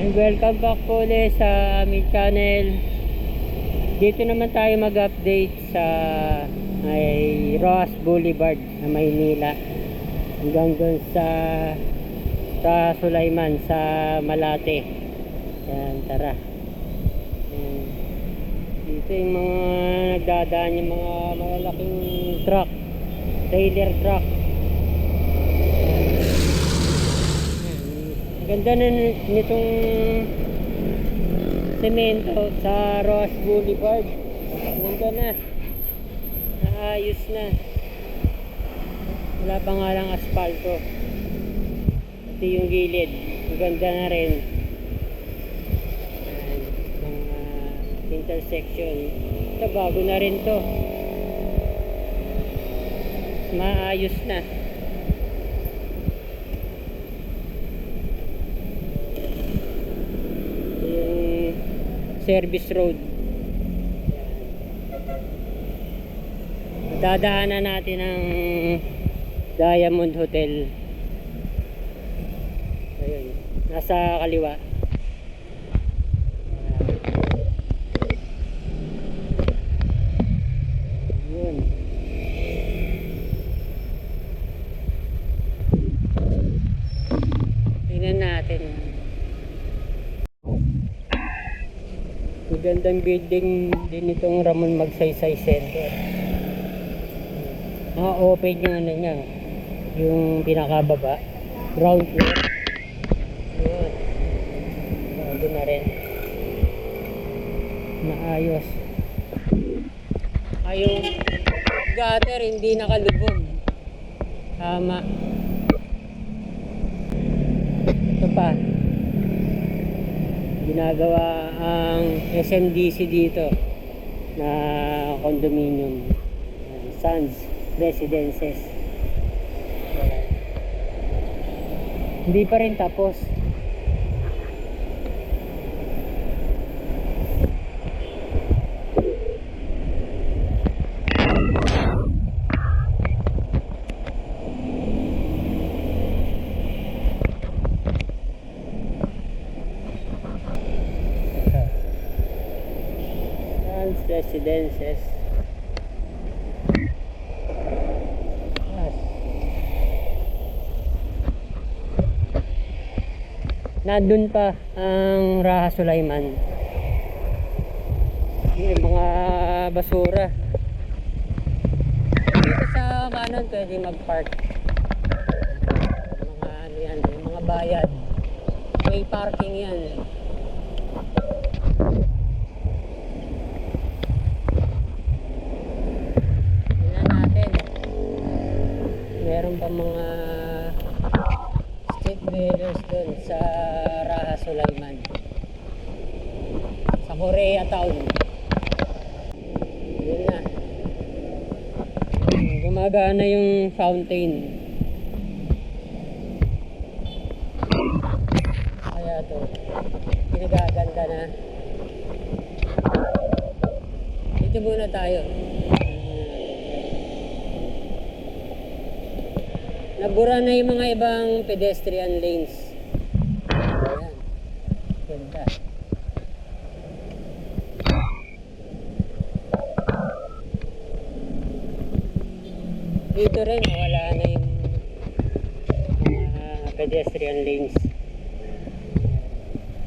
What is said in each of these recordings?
And welcome back po ulit sa aming channel. Dito naman tayo mag-update sa ay Ross Boulevard sa Maynila. Hanggang doon sa sa Sulaiman sa Malate. Yan, tara. Yan. Dito yung mga nagdadaan yung mga malalaking truck. Trailer truck. Ang Ganda na nitong semento sa Ross Boulevard. Ang Ganda na. Naayos na. Wala pa nga lang asfalto. Pati yung gilid. Ang ganda na rin. Ayan, mga intersection. Ito bago na rin to. Maayos na. yung service road. Dadaanan natin ang Diamond Hotel. Ayun nasa kaliwa. Yun tingnan natin Magandang building din itong Ramon Magsaysay Center. Ah, open yung ano niya. Yung pinakababa. Ground floor. Yun. Bago na rin. Maayos. Ah, yung gutter hindi nakalubog. Tama. Ito pa ginagawa ang SMDC dito na condominium. Sands Residences. Hindi pa rin tapos Sands Residences Yes. Nandun pa ang Raha Sulaiman. Yung mga basura. Dito sa kanan pwede mag-park. Mga ano yan, yung mga bayad. May parking yan. Meron pa mga street vendors dun sa Raha Sulaiman. Korea Town. Yun na. Gumagana yung fountain. Kaya to. Pinagaganda na. Dito muna tayo. Nabura na yung mga ibang pedestrian lanes. Ayan. Ganda. Dito rin, wala na yung mga pedestrian lanes.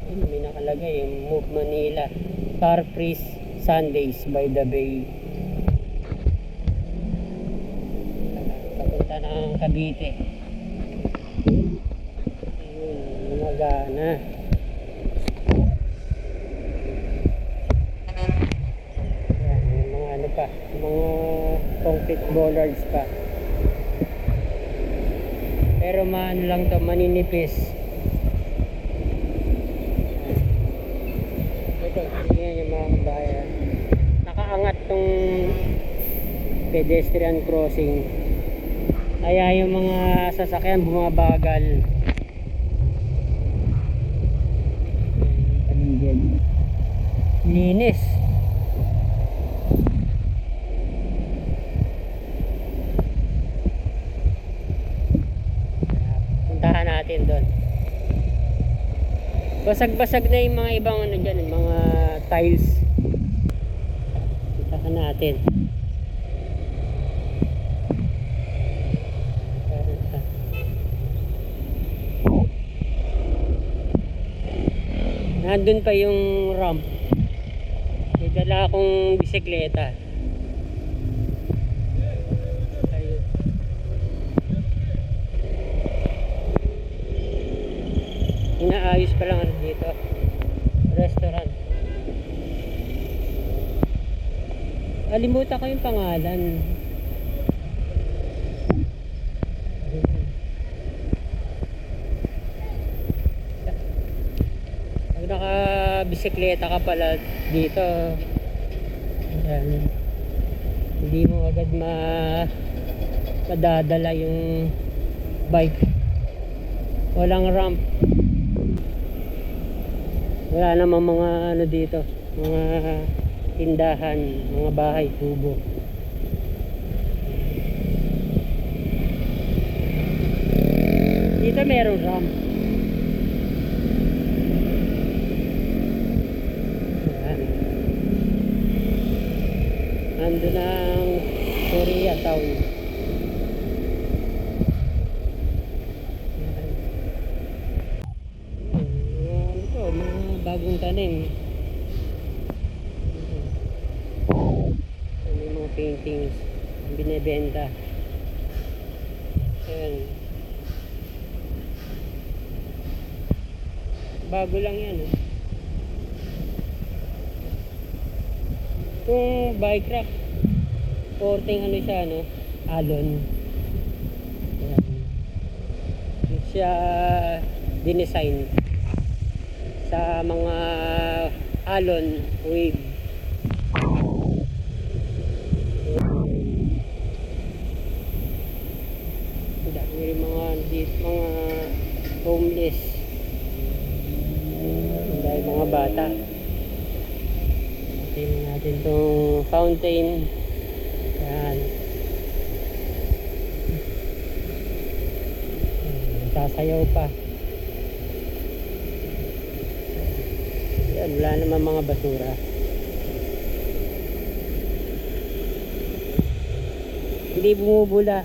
Yun, May nakalagay yung Move Manila. Car Free Sundays by the Bay. Papunta ng Cavite. Ayun, mga ano pa, mga concrete bollards pa. Pero maano lang to, maninipis. Ito, tingnan yung mga bayan. Nakaangat tong pedestrian crossing. Kaya yung mga sasakyan bumabagal. Linis. Natin doon. Basag-basag na yung mga ibang ano dyan, yung mga tiles. Kita natin. Nandun pa yung ramp. May dala akong bisikleta. Ayun. Inaayos pa lang ano dito. Restaurant. Alimutan ko yung pangalan. Pag naka-bisikleta ka pala dito, ayan, hindi mo agad ma madadala yung bike. Walang ramp. Wala namang mga ano dito, mga tindahan, mga bahay, tubo. Dito merong ramp. Ayan. Nandun ang Korea Town. Ayan. Ayan, ano to, mga bagong tanim. Ayan, May mga paintings ang binebenta. Ayan. Bago lang yan. Oh. Itong bike rack, porting ano siya, ano, alon. Ayan. Siya dinesign sa mga alon wave. Dami rin mga mga homeless. Dami mga bata. Tingnan natin tong fountain. Yan. Ayan, Sasayaw pa. Yan, wala naman mga basura. Hindi bumubula.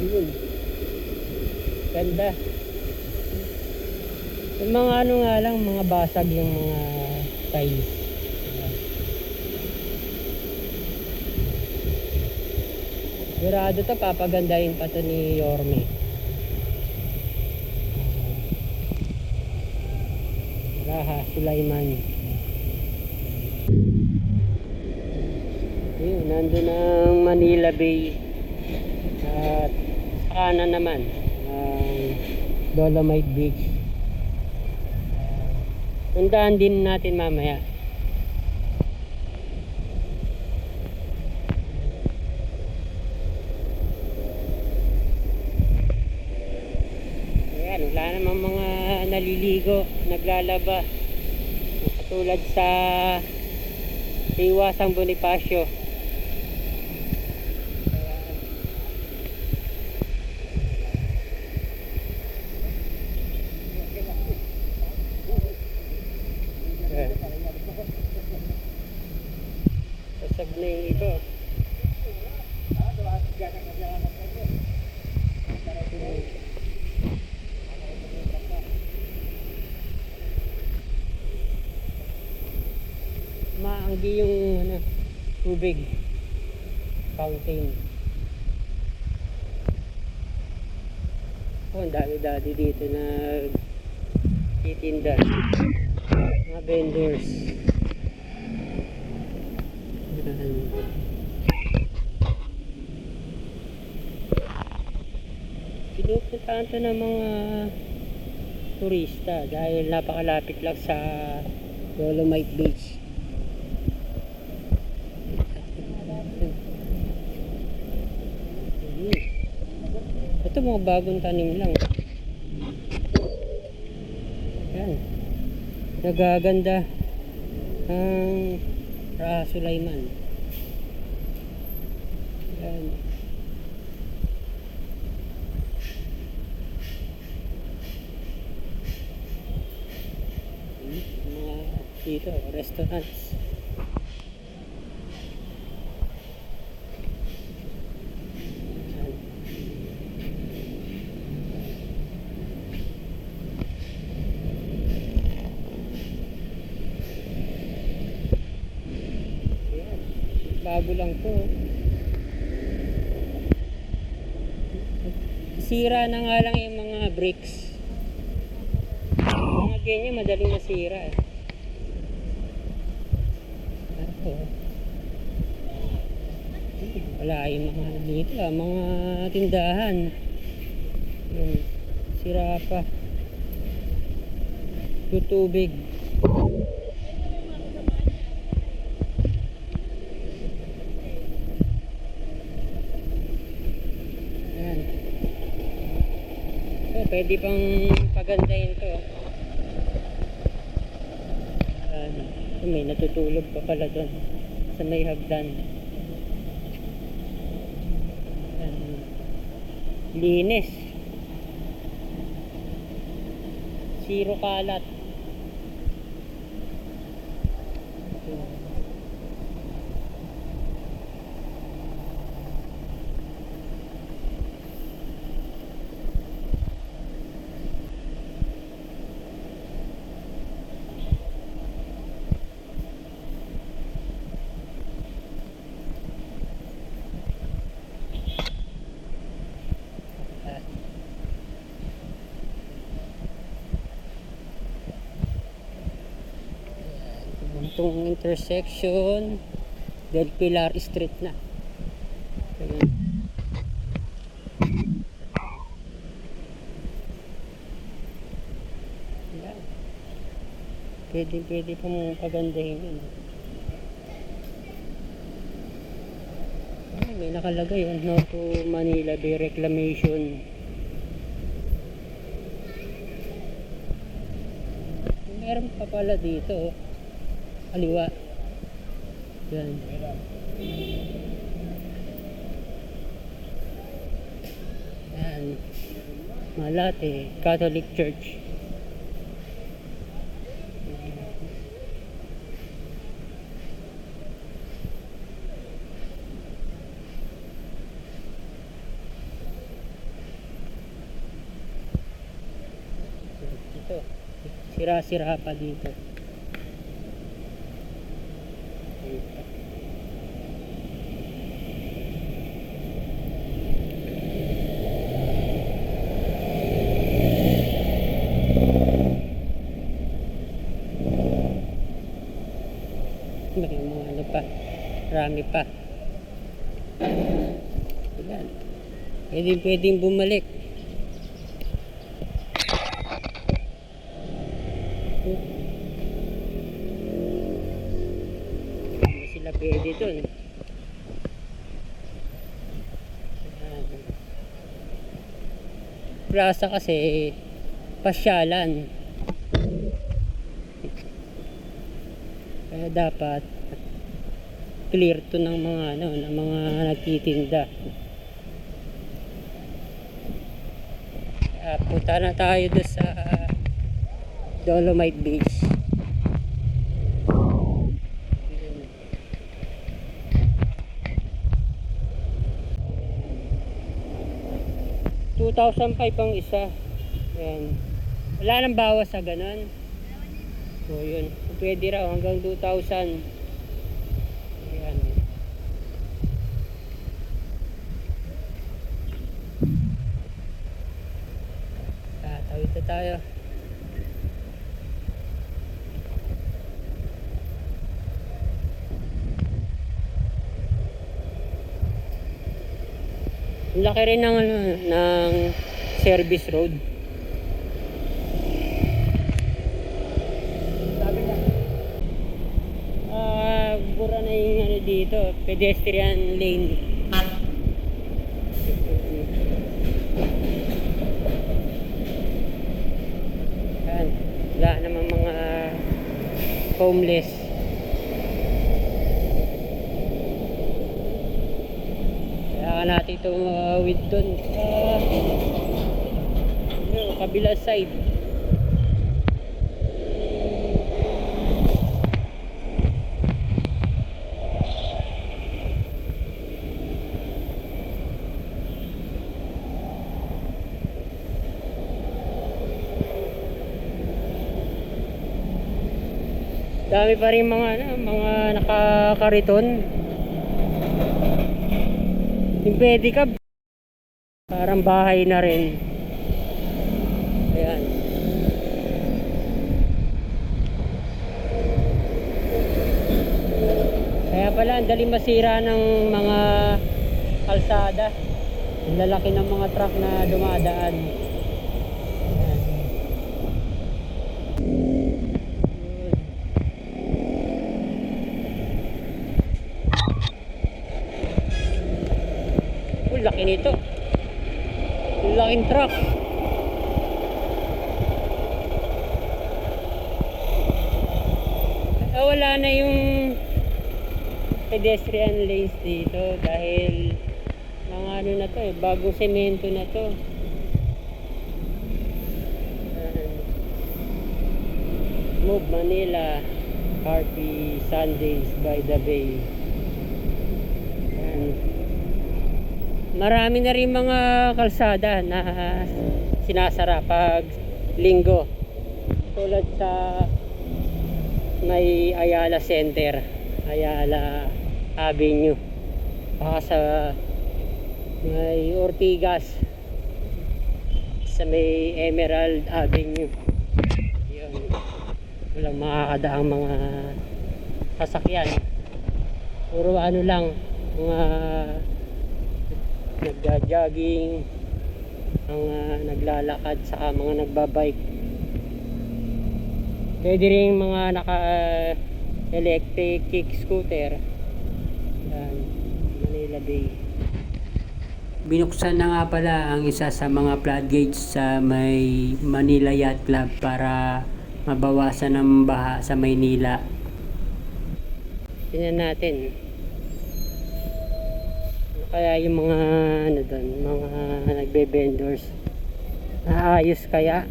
Yun. Ganda. Yung mga ano nga lang, mga basag yung mga tiles. Sigurado to, papagandahin pa to ni Yorme. Raha, Sulaiman. Ayun, nandun ang Manila Bay. At kanan naman, ang Dolomite Beach. Tandaan din natin mamaya. Ayan, wala namang mga naliligo, naglalaba. Katulad sa Iwasang Bonifacio. Ayan. Basag na yung. Maanggi yung ano, tubig. Fountain. Oh, ang dami-dami dito na titinda. Mga vendors. Ayan. Pinupuntahan to ng mga turista dahil napakalapit lang sa Dolomite Beach. mga bagong tanim lang. Yan. Nagaganda ang Ra Sulaiman. Yan. Hmm, mga dito, restaurants. Bago lang to. Sira na nga lang yung mga bricks. Mga ganyan, madaling masira eh. Wala yung mga ano dito ah, mga tindahan. Yun, sira pa. Tutubig. So, pwede pang pagandahin to. Ayan. So, may natutulog pa pala doon sa may hagdan. Ayan. Linis. Zero kalat. Ayan. Itong intersection del Pilar Street na. Ayan. Ayan. Pwede, pwede pa mong pagandahin yun. Ay, may nakalagay yun. No to Manila Bay Reclamation. Meron pa pala dito. Kaliwa. Yan. Yan. Malate, Catholic Church. Sira-sira pa dito. May mga ano pa. Marami pa. Ayan. Pwede pwedeng bumalik. Hindi sila pwede. Ayan. Plaza kasi pasyalan. Kaya dapat clear to ng mga ano, ng mga nagtitinda. Kaya punta na tayo doon sa Dolomite Beach. Two thousand ang isa. Yan. Wala nang bawas sa ganun. So yun. Pwede raw hanggang 2,000. Ayan. Tatawid na tayo. Laki rin ng, ano, ng service road. Ah, bura na yung ano dito, pedestrian lane. Yan, wala naman mga homeless. Kaya natin ito mawawid doon sa ano, kabila side. Dami pa rin mga ano, mga nakakariton. Yung pedicab. Parang bahay na rin. Ayan. Kaya pala, ang dali masira ng mga kalsada. Ang lalaki ng mga truck na dumadaan. Ayan. Yun. Oh, laki nito. Laking truck. Ah, wala na yung pedestrian lanes dito dahil mga ano na to eh, bagong semento na to. Move Manila, RP Sundays by the Bay. Ayan. Marami na rin mga kalsada na sinasara pag linggo. Tulad sa may Ayala Center, Ayala Avenue. Baka sa may Ortigas sa may Emerald Avenue. Yun. Walang makakadaang mga sasakyan. Puro ano lang, mga nagja-jogging, mga naglalakad, saka mga nagbabike. Pwede rin mga naka electric kick scooter. Yan, Manila Bay. Binuksan na nga pala ang isa sa mga floodgates sa may Manila Yacht Club para mabawasan ang baha sa Maynila. Tingnan natin. Ano kaya yung mga ano doon, mga nagbe-vendors. Naayos kaya?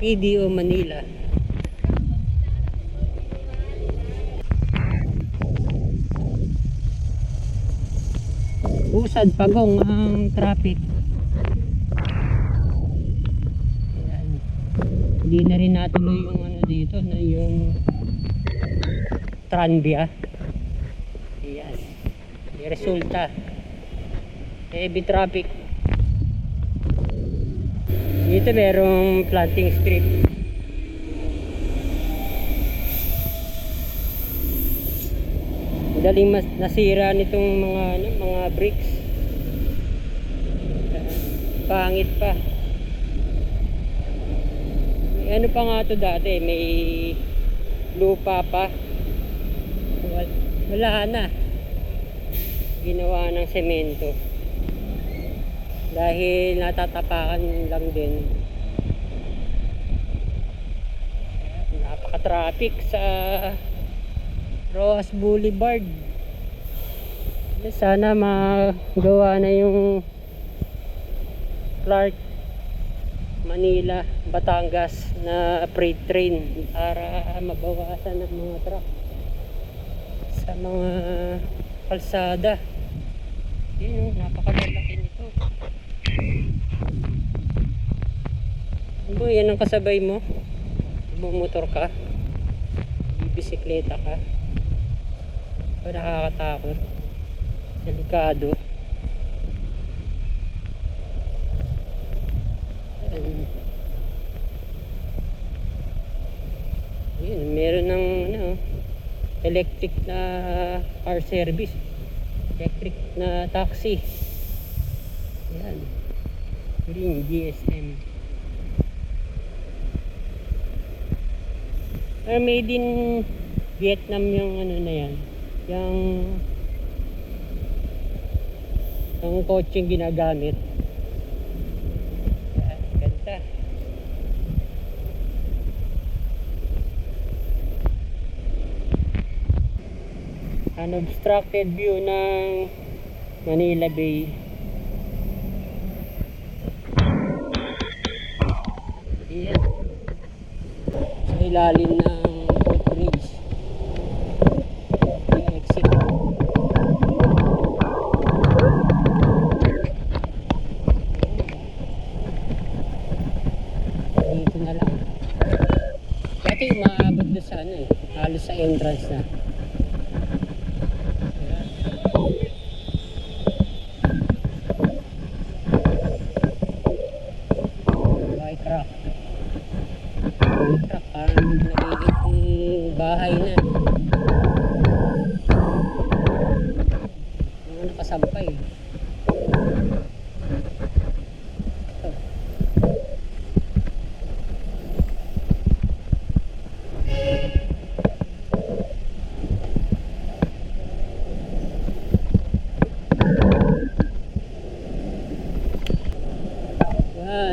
PDO Manila. Usad pagong ang traffic. Ayan. Hindi na rin natuloy yung ano dito na yung Tranvia. Ayan. May resulta. Heavy traffic. Dito merong planting strip. Madaling mas nasira nitong mga ano, mga bricks. Pangit pa. May ano pa nga to dati, may lupa pa. Wal- Wala na. Ginawa ng semento. Dahil natatapakan lang din. Napaka-traffic sa Roas Boulevard. Sana magawa na yung Clark Manila, Batangas na freight train para mabawasan ng mga truck sa mga kalsada. Yun, napakalalaki nito. Ano yan ang kasabay mo? Bumotor ka? Bibisikleta ka? O nakakatakot? Delikado. Ayun, meron ng electric na car service. Electric na taxi. Yan. Green GSM. Pero made in Vietnam yung ano na yan. Yung ang coaching ginagamit. unobstructed view ng Manila Bay. Yeah. sa ilalim ng Port Bridge. Yung exit. Dito na lang. Dati maabot na sa ano eh halos sa entrance na.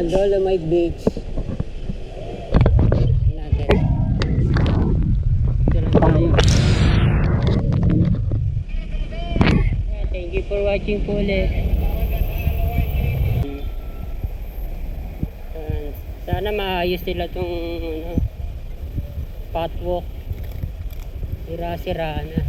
Dolomite Beach. Natin. Dito lang tayo. Yeah, thank you for watching po ulit. Sana maayos nila itong ano, patwalk. Sira-sira na.